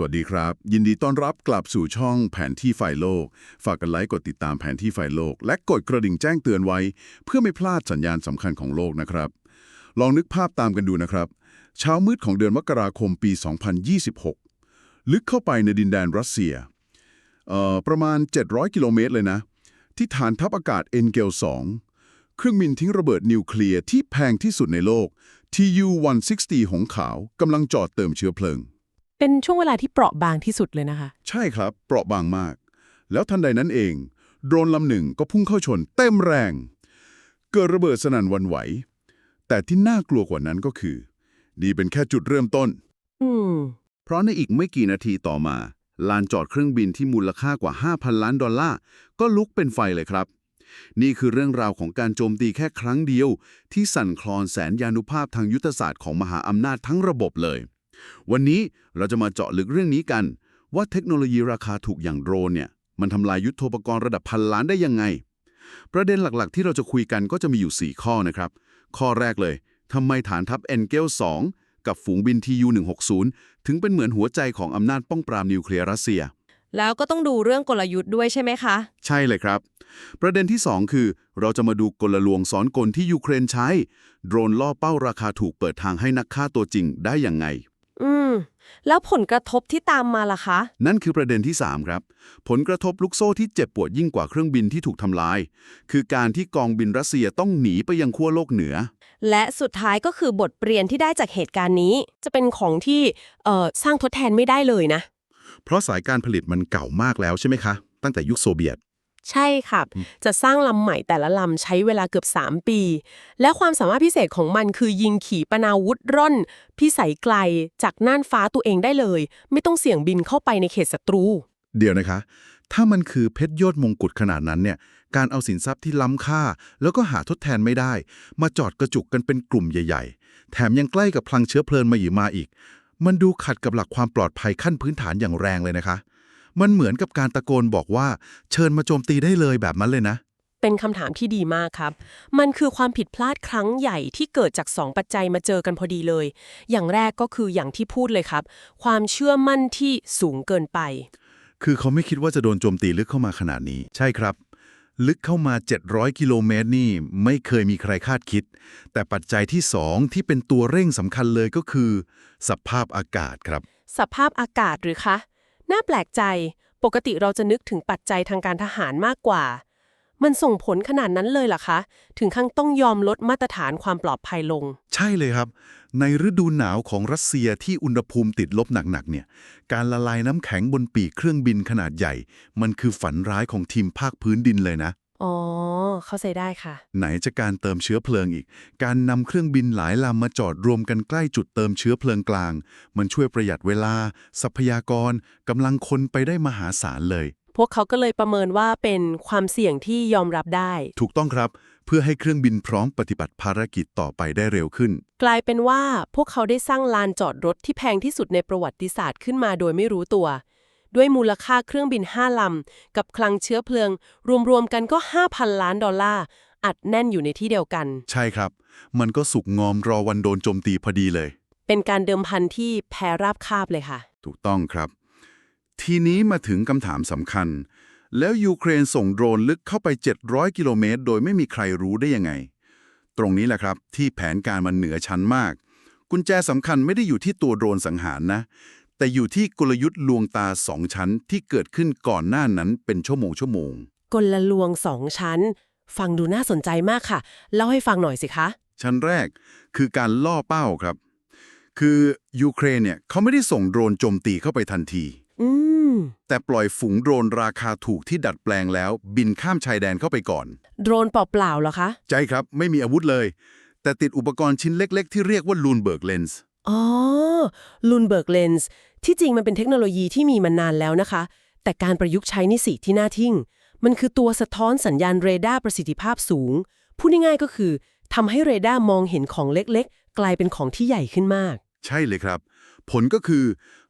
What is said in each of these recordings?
สวัสดีครับ ยินดีต้อนรับกลับสู่ช่องแผนที่ไฟโลก ฝากกันไลค์กดติดตามแผนที่ไฟโลก และกดกระดิ่งแจ้งเตือนไว้ เพื่อไม่พลาดสัญญาณสำคัญของโลกนะครับ ลองนึกภาพตามกันดูนะครับ เช้ามืดของเดือนมกราคมปี 2026 ลึกเข้าไปในดินแดนรัสเซียเอ่อประมาณ 700 กิโลเมตรเลยนะ ที่ฐานทัพอากาศเอ็นเกล2เครื่องบินทิ้งระเบิดนิวเคลียร์ที่แพงที่สุดในโลก TU-160 หงขาวกำลังจอดเติมเชื้อเพลิง เป็นช่วงเวลาที่เปราะบางที่สุดเลยนะคะ ใช่ครับ เปราะบางมาก แล้วทันใดนั้นเอง โดรนลำหนึ่งก็พุ่งเข้าชนเต็มแรง เกิดระเบิดสนั่นหวันไหว แต่ที่น่ากลัวกว่านั้นก็คือนี่เป็นแค่จุดเริ่มต้น อืม เพราะในอีกไม่กี่นาทีต่อมา ลานจอดเครื่องบินที่มูลค่ากว่า 5,000 ล้านดอลลาร์ก็ลุกเป็นไฟเลยครับ นี่คือเรื่องราวของการโจมตีแค่ครั้งเดียว ที่สั่นคลอนแสนยานุภาพทางยุทธศาสตร์ของมหาอำนาจทั้งระบบเลย วันนี้เราจะมาเจาะลึกเรื่องนี้กัน ว่าเทคโนโลยีราคาถูกอย่างโดรนเนี่ยมันทำลายยุทโธปกรณ์ระดับพันล้านได้ยังไง ประเด็นหลักๆ ที่เราจะคุยกันก็จะมีอยู่ 4 ข้อนะครับ ข้อแรกเลยทำไมฐานทัพเอ็นเกล2กับฝูงบิน TU-160 ถึงเป็นเหมือนหัวใจของอำนาจป้องปรามนิวเคลียร์รัสเซีย แล้วก็ต้องดูเรื่องกลยุทธ์ด้วยใช่ไหมคะ ใช่เลยครับ ประเด็นที่ 2 คือ เราจะมาดูกลลวงซ้อนกลที่ยูเครนใช้ โดรนล่อเป้าราคาถูกเปิดทางให้นักฆ่าตัวจริงได้อย่างไงอืม แล้วผลกระทบที่ตามมาล่ะคะ นั่นคือประเด็นที่ 3 ครับ ผลกระทบลูกโซ่ที่เจ็บปวดยิ่งกว่าเครื่องบินที่ถูกทำลาย คือการที่กองบินรัสเซียต้องหนีไปยังขั้วโลกเหนือ และสุดท้ายก็คือบทเรียนที่ได้จากเหตุการณ์นี้ จะเป็นของที่เอ่อสร้างทดแทนไม่ได้เลยนะ เพราะสายการผลิตมันเก่ามากแล้วใช่ไหมคะ ตั้งแต่ยุคโซเวียต ใช่ครับจะสร้างลำใหม่แต่ละลำใช้เวลาเกือบ 3 ปี และความสามารถพิเศษของมันคือยิงขีปนาวุธร่อน พิสัยไกลจากน่านฟ้าตัวเองได้เลย ไม่ต้องเสี่ยงบินเข้าไปในเขตศัตรู เดี๋ยวนะคะ ถ้ามันคือเพชรยอดมงกุฎขนาดนั้นเนี่ย การเอาสินทรัพย์ที่ล้ำค่า แล้วก็หาทดแทนไม่ได้ มาจอดกระจุกกันเป็นกลุ่มใหญ่ ๆ แถมยังใกล้กับพลังเชื้อเพลิงมาอีกมาอีก มันดูขัดกับหลักความปลอดภัยขั้นพื้นฐานอย่างแรงเลยนะคะ มันเหมือนกับการตะโกนบอกว่า เชิญมาโจมตีได้เลยแบบนั้นเลยนะ เป็นคำถามที่ดีมากครับ มันคือความผิดพลาดครั้งใหญ่ที่เกิดจาก2ปัจจัยมาเจอกันพอดีเลย อย่างแรกก็คืออย่างที่พูดเลยครับ ความเชื่อมั่นที่สูงเกินไป คือเขาไม่คิดว่าจะโดนโจมตีลึกเข้ามาขนาดนี้ ใช่ครับ ลึกเข้ามา 700 กิโลเมตรนี่ไม่เคยมีใครคาดคิด แต่ปัจจัยที่2ที่เป็นตัวเร่งสำคัญเลยก็คือ สภาพอากาศครับ สภาพอากาศหรือคะ น่าแปลกใจ ปกติเราจะนึกถึงปัจจัยทางการทหารมากกว่า มันส่งผลขนาดนั้นเลยเหรอคะ ถึงขั้นต้องยอมลดมาตรฐานความปลอดภัยลง ใช่เลยครับ ในฤดูหนาวของรัสเซียที่อุณหภูมิติดลบหนักๆเนี่ย การละลายน้ำแข็งบนปีกเครื่องบินขนาดใหญ่ มันคือฝันร้ายของทีมภาคพื้นดินเลยนะ อ๋อ เข้าใจได้ค่ะ ไหนจะการเติมเชื้อเพลิงอีก การนำเครื่องบินหลายลำมาจอดรวมกันใกล้จุดเติมเชื้อเพลิงกลาง มันช่วยประหยัดเวลา ทรัพยากรกำลังคนไปได้มหาศาลเลย พวกเขาก็เลยประเมินว่าเป็นความเสี่ยงที่ยอมรับได้ ถูกต้องครับ เพื่อให้เครื่องบินพร้อมปฏิบัติภารกิจต่อไปได้เร็วขึ้น กลายเป็นว่าพวกเขาได้สร้างลานจอดรถที่แพงที่สุดในประวัติศาสตร์ขึ้นมาโดยไม่รู้ตัว ด้วยมูลค่าเครื่องบิน 5 ลำ กับคลังเชื้อเพลิง รวม ๆ กันก็ 5,000 ล้านดอลลาร์ อัดแน่นอยู่ในที่เดียวกัน ใช่ครับ มันก็สุกงอมรอวันโดนโจมตีพอดีเลย เป็นการเดิมพันที่แพ้ราบคาบเลยค่ะ ถูกต้องครับ ทีนี้มาถึงคำถามสำคัญ แล้วยูเครนส่งโดรนลึกเข้าไป 700 กิโลเมตร โดยไม่มีใครรู้ได้ยังไง ตรงนี้แหละครับที่แผนการมันเหนือชั้นมาก กุญแจสำคัญไม่ได้อยู่ที่ตัวโดรนสังหารนะ แต่อยู่ที่กลยุทธ์ลวงตาสองชั้นที่เกิดขึ้นก่อนหน้านั้นเป็นชั่วโมงชั่วโมง กลลวงสองชั้น ฟังดูน่าสนใจมากค่ะ เล่าให้ฟังหน่อยสิคะ ชั้นแรกคือการล่อเป้าครับ คือยูเครนเนี่ยเขาไม่ได้ส่งโดรนโจมตีเข้าไปทันทีอืมแต่ปล่อยฝูงโดรนราคาถูกที่ดัดแปลงแล้ว บินข้ามชายแดนเข้าไปก่อน โดรนเปล่าๆเหรอคะใจครับ ไม่มีอาวุธเลย แต่ติดอุปกรณ์ชิ้นเล็ก ๆ ที่เรียกว่าลูนเบิร์กเลนส์ อ๋อลูนเบิร์กเลนส์ที่จริงมันเป็นเทคโนโลยีที่มีมานานแล้วนะคะ แต่การประยุกต์ใช้นี่สิที่น่าทึ่ง มันคือตัวสะท้อนสัญญาณเรดาร์ประสิทธิภาพสูง พูดง่ายๆก็คือทำให้เรดาร์มองเห็นของเล็กๆ กลายเป็นของที่ใหญ่ขึ้นมาก ใช่เลยครับ ผลก็คือ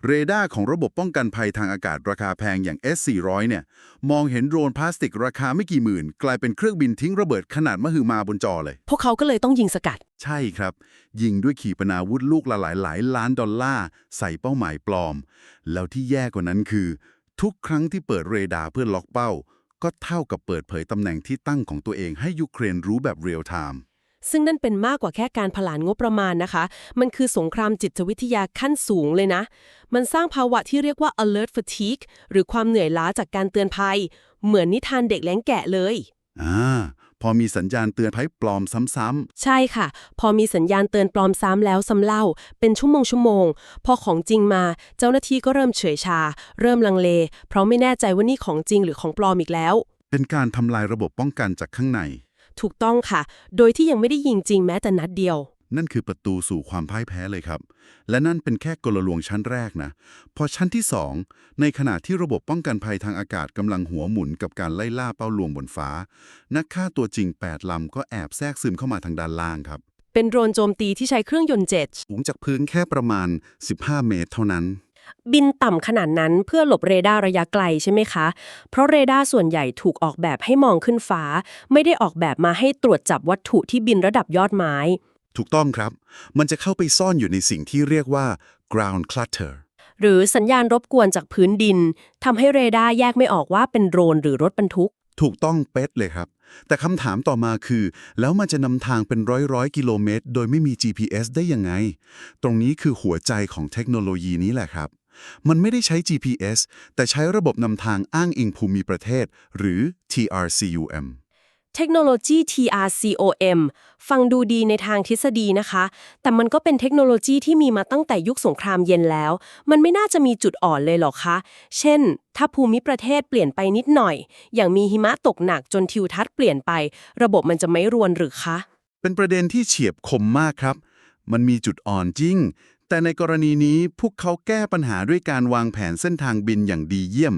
เรดาร์ของระบบป้องกันภัยทางอากาศราคาแพงอย่าง S400 เนี่ย มองเห็นโดรนพลาสติกราคาไม่กี่หมื่น กลายเป็นเครื่องบินทิ้งระเบิดขนาดมหึมาบนจอเลย พวกเขาก็เลยต้องยิงสกัด ใช่ครับ ยิงด้วยขีปนาวุธลูกละหลายหลายล้านดอลลาร์ ใส่เป้าหมายปลอม แล้วที่แย่กว่านั้นคือ ทุกครั้งที่เปิดเรดาร์เพื่อล็อกเป้า ก็เท่ากับเปิดเผยตำแหน่งที่ตั้งของตัวเองให้ยูเครนรู้แบบเรียลไทม์ ซึ่งนั่นเป็นมากกว่าแค่การผลานงบประมาณนะคะ มันคือสงครามจิตวิทยาขั้นสูงเลยนะ มันสร้างภาวะที่เรียกว่า alert fatigue หรือความเหนื่อยล้าจากการเตือนภัย เหมือนนิทานเด็กแหลงแกะเลย อ่า พอมีสัญญาณเตือนภัยปลอมซ้ำใช่ค่ะ พอมีสัญญาณเตือนปลอมซ้ำแล้วซ้ำเล่า เป็นชั่วโมงชั่วโมง พอของจริงมา เจ้าหน้าที่ก็เริ่มเฉยชา เริ่มลังเล เพราะไม่แน่ใจว่านี่ของจริงหรือของปลอมอีกแล้ว ๆ เป็นการทำลายระบบป้องกันจากข้างใน ถูกต้องค่ะ โดยที่ยังไม่ได้ยิงจริงแม้แต่นัดเดียว นั่นคือประตูสู่ความพ่ายแพ้เลยครับ และนั่นเป็นแค่กลลวงชั้นแรกนะ พอชั้นที่ 2 ในขณะที่ระบบป้องกันภัยทางอากาศกำลังหัวหมุนกับการไล่ล่าเป้าลวงบนฟ้า นักฆ่าตัวจริง 8 ลำก็แอบแทรกซึมเข้ามาทางด้านล่างครับ เป็นโดรนโจมตีที่ใช้เครื่องยนต์เจ็ตสูงจากพื้นแค่ประมาณ 15 เมตร เท่านั้น บินต่ำขนาดนั้นเพื่อหลบเรดาร์ระยะไกลใช่ไหมคะ เพราะเรดาร์ส่วนใหญ่ถูกออกแบบให้มองขึ้นฟ้า ไม่ได้ออกแบบมาให้ตรวจจับวัตถุที่บินระดับยอดไม้ ถูกต้องครับ มันจะเข้าไปซ่อนอยู่ในสิ่งที่เรียกว่า ground clutter หรือสัญญาณรบกวนจากพื้นดินทำให้เรดาร์แยกไม่ออกว่าเป็นโดรนหรือรถบรรทุก ถูกต้องเป๊ะเลยครับ แต่คำถามต่อมาคือ แล้วมันจะนำทางเป็นร้อยร้อยกิโลเมตร โดยไม่มี GPS ได้ยังไง ตรงนี้คือหัวใจของเทคโนโลยีนี้แหละครับ มันไม่ได้ใช้ GPS แต่ใช้ระบบนำทางอ้างอิงภูมิประเทศ หรือ TRCUM เทคโนโลยี TRCOM ฟังดูดีในทางทฤษฎีนะคะ แต่มันก็เป็นเทคโนโลยีที่มีมาตั้งแต่ยุคสงครามเย็นแล้ว มันไม่น่าจะมีจุดอ่อนเลยหรอคะ เช่น ถ้าภูมิประเทศเปลี่ยนไปนิดหน่อย อย่างมีหิมะตกหนักจนทิวทัศน์เปลี่ยนไป ระบบมันจะไม่รวนหรือคะ เป็นประเด็นที่เฉียบคมมากครับ มันมีจุดอ่อนจริง แต่ในกรณีนี้พวกเขาแก้ปัญหาด้วยการวางแผนเส้นทางบินอย่างดีเยี่ยม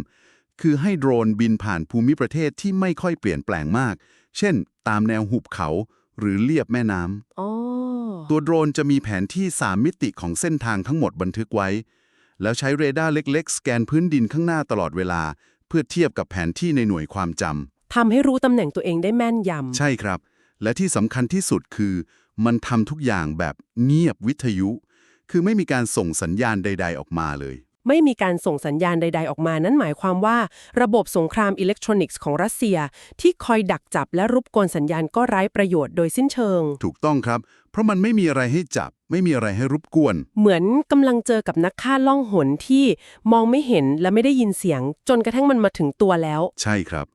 คือให้โดรนบินผ่านภูมิประเทศที่ไม่ค่อยเปลี่ยนแปลงมาก เช่น ตามแนวหุบเขาหรือเลียบแม่น้ำอ๋อตัวโดรนจะมีแผนที่ 3 มิติของเส้นทางทั้งหมดบันทึกไว้ แล้วใช้เรดาร์เล็ก ๆ สแกนพื้นดินข้างหน้าตลอดเวลา เพื่อเทียบกับแผนที่ในหน่วยความจทำให้รู้ตำแหน่งตัวเองได้แม่นยำใช่ครับ และที่สำคัญที่สุดคือ มันทำทุกอย่างแบบเงียบวิทยุ คือไม่มีการส่งสัญญาณใด ๆ ออกมาเลยำ ไม่มีการส่งสัญญาณใด ๆ ออกมา นั่นหมายความว่า ระบบสงครามอิเล็กทรอนิกส์ของรัสเซีย ที่คอยดักจับและรบกวนสัญญาณก็ไร้ประโยชน์โดยสิ้นเชิง ถูกต้องครับ เพราะมันไม่มีอะไรให้จับ ไม่มีอะไรให้รบกวน เหมือนกำลังเจอกับนักฆ่าล่องหนที่มองไม่เห็นและไม่ได้ยินเสียง จนกระทั่งมันมาถึงตัวแล้ว ใช่ครับ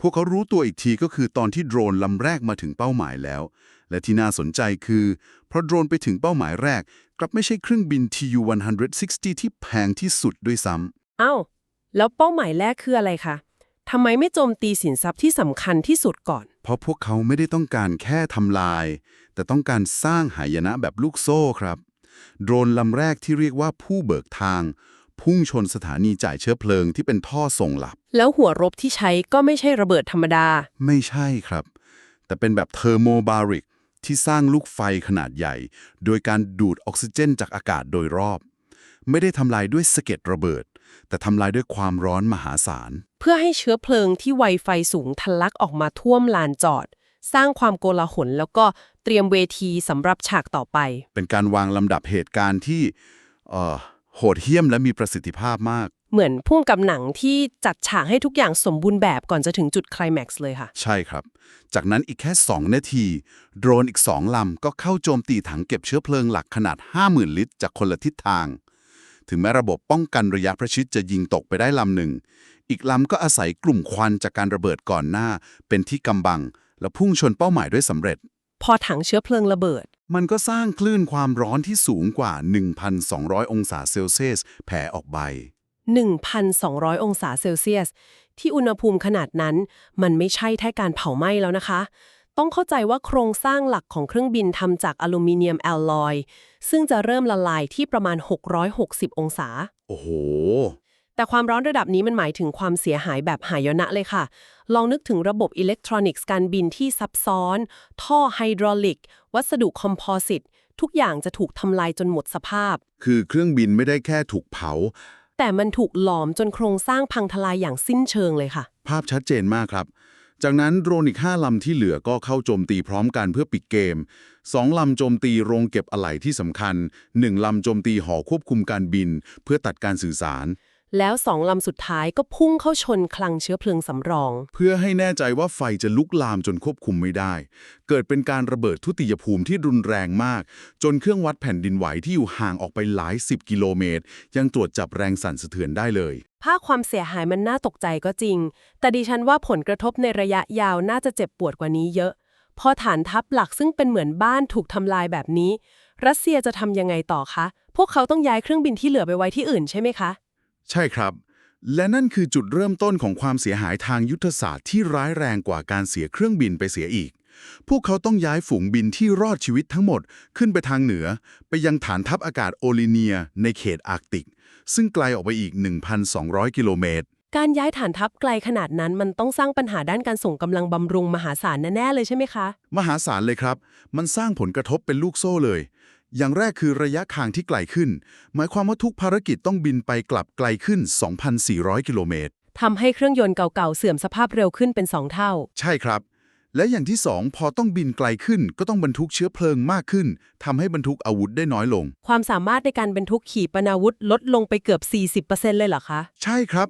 พวกเขารู้ตัวอีกทีก็คือตอนที่โดรนลำแรกมาถึงเป้าหมายแล้ว และที่น่าสนใจคือเพราะโดรนไปถึงเป้าหมายแรก กลับไม่ใช่เครื่องบิน TU-160 ที่แพงที่สุดด้วยซ้ำอ้าวแล้วเป้าหมายแรกคืออะไรคะทำไมไม่โจมตีสินทรัพย์ที่สำคัญที่สุดก่อน เพราะพวกเขาไม่ได้ต้องการแค่ทำลาย แต่ต้องการสร้างหายนะแบบลูกโซ่ครับ โดรนลำแรกที่เรียกว่าผู้เบิกทาง พุ่งชนสถานีจ่ายเชื้อเพลิงที่เป็นท่อส่งหลับ แล้วหัวรบที่ใช้ก็ไม่ใช่ระเบิดธรรมดา ไม่ใช่ครับ แต่เป็นแบบเทอร์โมบาริก ที่สร้างลูกไฟขนาดใหญ่ โดยการดูดออกซิเจนจากอากาศโดยรอบ ไม่ได้ทำลายด้วยสะเก็ดระเบิด แต่ทำลายด้วยความร้อนมหาศาล เพื่อให้เชื้อเพลิงที่ไวไฟสูงทะลักออกมาท่วมลานจอด สร้างความโกลาหลแล้วก็เตรียมเวทีสำหรับฉากต่อไป เป็นการวางลำดับเหตุการณ์ที่เอ่อโหดเหี้ยมและมีประสิทธิภาพมาก เหมือนพุ่งกับหนังที่จัดฉากให้ทุกอย่างสมบูรณ์แบบก่อนจะถึงจุดไคลแม็กซ์เลยค่ะ ใช่ครับ จากนั้นอีกแค่ 2 นาที โดรนอีก 2 ลำก็เข้าโจมตีถังเก็บเชื้อเพลิงหลักขนาด 50,000 ลิตร จากคนละทิศทาง ถึงแม้ระบบป้องกันระยะประชิดจะยิงตกไปได้ลำหนึ่ง อีกลำก็อาศัยกลุ่มควันจากการระเบิดก่อนหน้า เป็นที่กำบัง และพุ่งชนเป้าหมายด้วยสำเร็จ พอถังเชื้อเพลิงระเบิดมันก็สร้างคลื่นความร้อนที่สูงกว่า 1,200 องศาเซลเซียสแผ่ออกไป 1,200 องศาเซลเซียส ที่อุณหภูมิขนาดนั้น มันไม่ใช่แค่การเผาไหม้แล้วนะคะ ต้องเข้าใจว่าโครงสร้างหลักของเครื่องบินทำจากอลูมิเนียมแอลลอย ซึ่งจะเริ่มละลายที่ประมาณ 660 องศา โอ้โห แต่ความร้อนระดับนี้มันหมายถึงความเสียหายแบบหายนะเลยค่ะ ลองนึกถึงระบบอิเล็กทรอนิกส์การบินที่ซับซ้อน ท่อไฮดรอลิก วัสดุคอมโพสิตทุกอย่างจะถูกทำลายจนหมดสภาพ คือเครื่องบินไม่ได้แค่ถูกเผา แต่มันถูกหลอมจนโครงสร้างพังทลายอย่างสิ้นเชิงเลยค่ะ ภาพชัดเจนมากครับ จากนั้นโดรนอีก5ลำที่เหลือก็เข้าโจมตีพร้อมกันเพื่อปิดเกม 2ลำโจมตีโรงเก็บอะไหล่ที่สำคัญ 1ลำโจมตีหอควบคุมการบิน เพื่อตัดการสื่อสาร แล้วสองลำสุดท้ายก็พุ่งเข้าชนคลังเชื้อเพลิงสำรอง เพื่อให้แน่ใจว่าไฟจะลุกลามจนควบคุมไม่ได้ เกิดเป็นการระเบิดทุติยภูมิที่รุนแรงมาก จนเครื่องวัดแผ่นดินไหวที่อยู่ห่างออกไปหลายสิบกิโลเมตร ยังตรวจจับแรงสั่นสะเทือนได้เลยภาคความเสียหายมันน่าตกใจก็จริง แต่ดิฉันว่าผลกระทบในระยะยาวน่าจะเจ็บปวดกว่านี้เยอะพอฐานทัพหลักซึ่งเป็นเหมือนบ้านถูกทำลายแบบนี้ รัสเซียจะทำยังไงต่อคะ พวกเขาต้องย้ายเครื่องบินที่เหลือไปไว้ที่อื่นใช่ไหมคะ ใช่ครับ และนั่นคือจุดเริ่มต้นของความเสียหายทางยุทธศาสตร์ที่ร้ายแรงกว่าการเสียเครื่องบินไปเสียอีก พวกเขาต้องย้ายฝูงบินที่รอดชีวิตทั้งหมดขึ้นไปทางเหนือ ไปยังฐานทัพอากาศโอลิเนีย ในเขตอาร์กติก ซึ่งไกลออกไปอีก 1,200 กิโลเมตร การย้ายฐานทัพไกลขนาดนั้นมันต้องสร้างปัญหาด้านการส่งกำลังบำรุงมหาศาลแน่ๆเลยใช่ไหมคะ มหาศาลเลยครับ มันสร้างผลกระทบเป็นลูกโซ่เลย อย่างแรกคือระยะทางที่ไกลขึ้น หมายความว่าทุกภารกิจต้องบินไปกลับไกลขึ้น 2,400 กิโลเมตรทำให้เครื่องยนต์เก่าๆ เสื่อมสภาพเร็วขึ้นเป็นสองเท่า ใช่ครับ และอย่างที่สองพอต้องบินไกลขึ้น ก็ต้องบรรทุกเชื้อเพลิงมากขึ้นทำให้บรรทุกอาวุธได้น้อยลง ความสามารถในการบรรทุกขีปนาวุธลดลงไปเกือบ 40%เลยเหรอคะ ใช่ครับ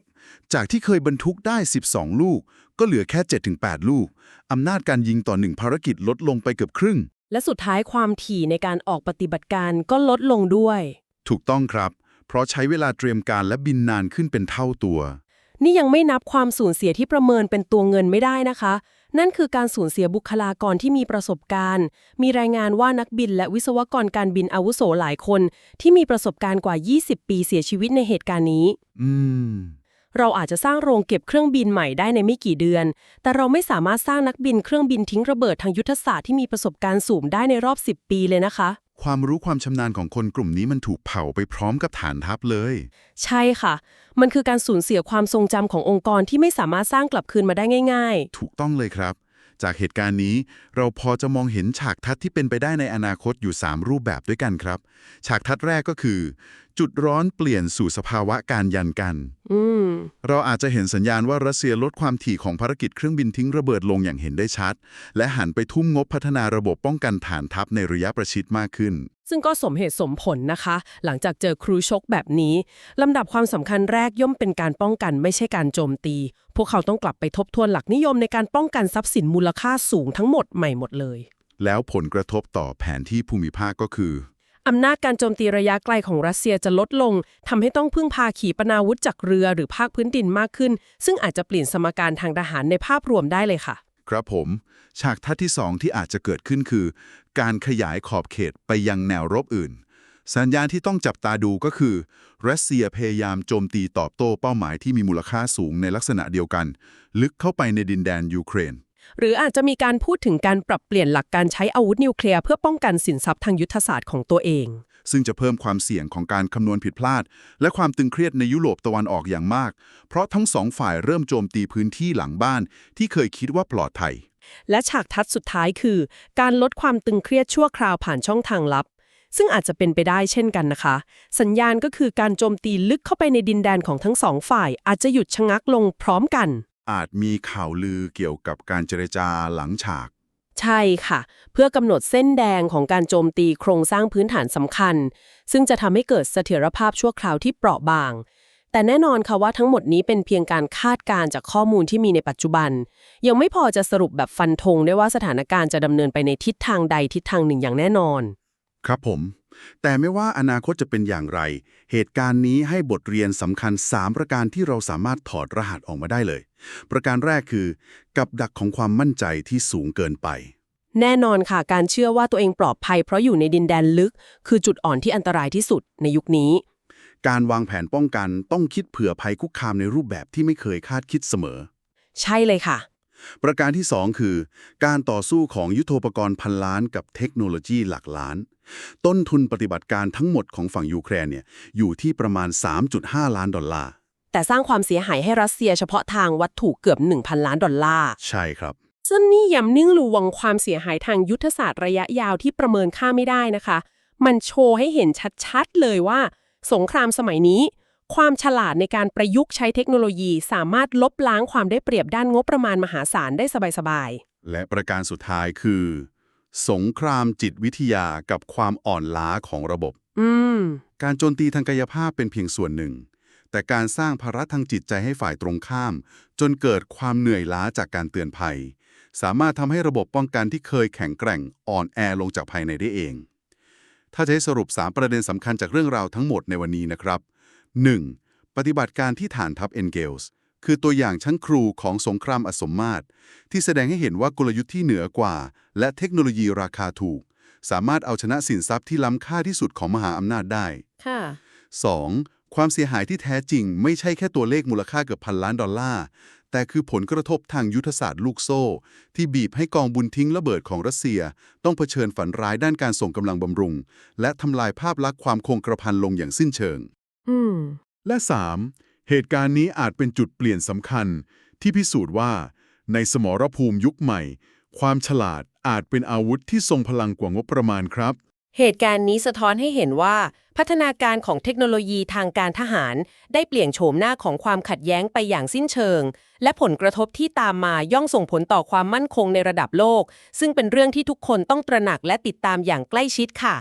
จากที่เคยบรรทุกได้ 12 ลูก ก็เหลือแค่ 7-8 ลูกอำนาจการยิงต่อหนึ่งภารกิจลดลงไปเกือบครึ่ง และสุดท้ายความถี่ในการออกปฏิบัติการก็ลดลงด้วย ถูกต้องครับ เพราะใช้เวลาเตรียมการและบินนานขึ้นเป็นเท่าตัว นี่ยังไม่นับความสูญเสียที่ประเมินเป็นตัวเงินไม่ได้นะคะ นั่นคือการสูญเสียบุคลากรที่มีประสบการณ์ มีรายงานว่านักบินและวิศวกรการบินอาวุโสหลายคน ที่มีประสบการณ์กว่า 20 ปีเสียชีวิตในเหตุการณ์นี้ อืม เราอาจจะสร้างโรงเก็บเครื่องบินใหม่ได้ในไม่กี่เดือน แต่เราไม่สามารถสร้างนักบินเครื่องบินทิ้งระเบิดทางยุทธศาสตร์ที่มีประสบการณ์สูงได้ในรอบ 10 ปีเลยนะคะ ความรู้ความชำนาญของคนกลุ่มนี้มันถูกเผาไปพร้อมกับฐานทัพเลย ใช่ค่ะ มันคือการสูญเสียความทรงจำขององค์กรที่ไม่สามารถสร้างกลับคืนมาได้ง่าย ถูกต้องเลยครับ จากเหตุการณ์นี้ เราพอจะมองเห็นฉากทัศน์ที่เป็นไปได้ในอนาคตอยู่ 3 รูปแบบด้วยกันครับ ฉากทัศน์แรกก็คือ จุดร้อนเปลี่ยนสู่สภาวะการยันกันๆอืมเราอาจจะเห็นสัญญาณว่ารัสเซียลดความถี่ของภารกิจเครื่องบินทิ้งระเบิดลงอย่างเห็นได้ชัด และหันไปทุ่มงบพัฒนาระบบป้องกันฐานทัพในระยะประชิดมากขึ้น ซึ่งก็สมเหตุสมผลนะคะ หลังจากเจอครูชกแบบนี้ ลำดับความสำคัญแรกย่อมเป็นการป้องกันไม่ใช่การโจมตี พวกเขาต้องกลับไปทบทวนหลักนิยมในการป้องกันทรัพย์สินมูลค่าสูงทั้งหมดใหม่หมดเลย แล้วผลกระทบต่อแผนที่ภูมิภาคก็คือ อำนาจการโจมตีระยะไกลของรัสเซียจะลดลงทำให้ต้องพึ่งพาขีปนาวุธจากเรือหรือภาคพื้นดินมากขึ้น ซึ่งอาจจะเปลี่ยนสมการทางทหารในภาพรวมได้เลยค่ะ ครับผม ฉากทัศน์ที่สองที่อาจจะเกิดขึ้นคือ การขยายขอบเขตไปยังแนวรบอื่น สัญญาณที่ต้องจับตาดูก็คือ รัสเซียพยายามโจมตีตอบโต้เป้าหมายที่มีมูลค่าสูงในลักษณะเดียวกัน ลึกเข้าไปในดินแดนยูเครน หรืออาจจะมีการพูดถึงการปรับเปลี่ยนหลักการใช้อาวุธนิวเคลียร์เพื่อป้องกันสินทรัพย์ทางยุทธศาสตร์ของตัวเอง ซึ่งจะเพิ่มความเสี่ยงของการคำนวณผิดพลาด และความตึงเครียดในยุโรปตะวันออกอย่างมาก เพราะทั้งสองฝ่ายเริ่มโจมตีพื้นที่หลังบ้าน ที่เคยคิดว่าปลอดภัย และฉากทัศน์สุดท้ายคือ การลดความตึงเครียดชั่วคราวผ่านช่องทางลับ ซึ่งอาจจะเป็นไปได้เช่นกันนะคะ สัญญาณก็คือการโจมตีลึกเข้าไปในดินแดนของทั้งสองฝ่าย อาจจะหยุดชะงักลงพร้อมกัน อาจมีข่าวลือเกี่ยวกับการเจรจาหลังฉาก ใช่ค่ะ เพื่อกำหนดเส้นแดงของการโจมตีโครงสร้างพื้นฐานสำคัญ ซึ่งจะทำให้เกิดเสถียรภาพชั่วคราวที่เปราะบาง แต่แน่นอนค่ะว่าทั้งหมดนี้เป็นเพียงการคาดการณ์จากข้อมูลที่มีในปัจจุบัน ยังไม่พอจะสรุปแบบฟันธงได้ว่าสถานการณ์จะดำเนินไปในทิศทางใดทิศทางหนึ่งอย่างแน่นอน ครับผม แต่ไม่ว่าอนาคตจะเป็นอย่างไร เหตุการณ์นี้ให้บทเรียนสำคัญ 3 ประการที่เราสามารถถอดรหัสออกมาได้เลย ประการแรกคือ กับดักของความมั่นใจที่สูงเกินไป แน่นอนค่ะ การเชื่อว่าตัวเองปลอดภัย เพราะอยู่ในดินแดนลึก คือจุดอ่อนที่อันตรายที่สุดในยุคนี้ การวางแผนป้องกันต้องคิดเผื่อภัยคุกคามในรูปแบบที่ไม่เคยคาดคิดเสมอ ใช่เลยค่ะประการที่ 2 คือ การต่อสู้ของยุทโธปกรณ์พันล้านกับเทคโนโลยีหลักล้าน ต้นทุนปฏิบัติการทั้งหมดของฝั่งยูเครนเนี่ยอยู่ที่ประมาณ 3.5 ล้านดอลลาร์ แต่สร้างความเสียหายให้รัสเซียเฉพาะทางวัตถุเกือบ 1,000 ล้านดอลลาร์ ใช่ครับ ซึ่งนี่ย้ำนิ่งหรือวังความเสียหายทางยุทธศาสตร์ระยะยาวที่ประเมินค่าไม่ได้นะคะ มันโชว์ให้เห็นชัดๆเลยว่า สงครามสมัยนี้ ความฉลาดในการประยุกต์ใช้เทคโนโลยี สามารถลบล้างความได้เปรียบด้านงบประมาณมหาศาลได้สบายและประการสุดท้ายคือ สงครามจิตวิทยากับความอ่อนล้าของระบบๆอืมการโจมตีทางกายภาพเป็นเพียงส่วนหนึ่ง แต่การสร้างภาระทางจิตใจให้ฝ่ายตรงข้าม จนเกิดความเหนื่อยล้าจากการเตือนภัย สามารถทำให้ระบบป้องกันที่เคยแข็งแกร่งอ่อนแอลงจากภายในได้เอง ถ้าจะให้สรุป 3 ประเด็นสำคัญจากเรื่องราวทั้งหมดในวันนี้นะครับ 1. ปฏิบัติการที่ฐานทัพเอนเกลส์ คือตัวอย่างชั้นครูของสงครามอสมมาตร ที่แสดงให้เห็นว่ากลยุทธ์ที่เหนือกว่า และเทคโนโลยีราคาถูก สามารถเอาชนะสินทรัพย์ที่ล้ำค่าที่สุดของมหาอำนาจได้ค่ะ 2. ความเสียหายที่แท้จริง ไม่ใช่แค่ตัวเลขมูลค่าเกือบพันล้านดอลลาร์แต่คือผลกระทบทางยุทธศาสตร์ลูกโซ่ ที่บีบให้กองบุญทิ้งระเบิดของรัสเซีย ต้องเผชิญฝันร้ายด้านการส่งกำลังบำรุง และทำลายภาพลักษณ์ความคงกระพันลงอย่างสิ้นเชิง อืม และ 3. เหตุการณ์นี้อาจเป็นจุดเปลี่ยนสำคัญ ที่พิสูจน์ว่า ในสมรภูมิยุคใหม่ ความฉลาดอาจเป็นอาวุธที่ทรงพลังกว่างบประมาณครับ เหตุการณ์นี้สะท้อนให้เห็นว่า พัฒนาการของเทคโนโลยีทางการทหาร ได้เปลี่ยนโฉมหน้าของความขัดแย้งไปอย่างสิ้นเชิง และผลกระทบที่ตามมาย่อมส่งผลต่อความมั่นคงในระดับโลก ซึ่งเป็นเรื่องที่ทุกคนต้องตระหนักและติดตามอย่างใกล้ชิดค่ะ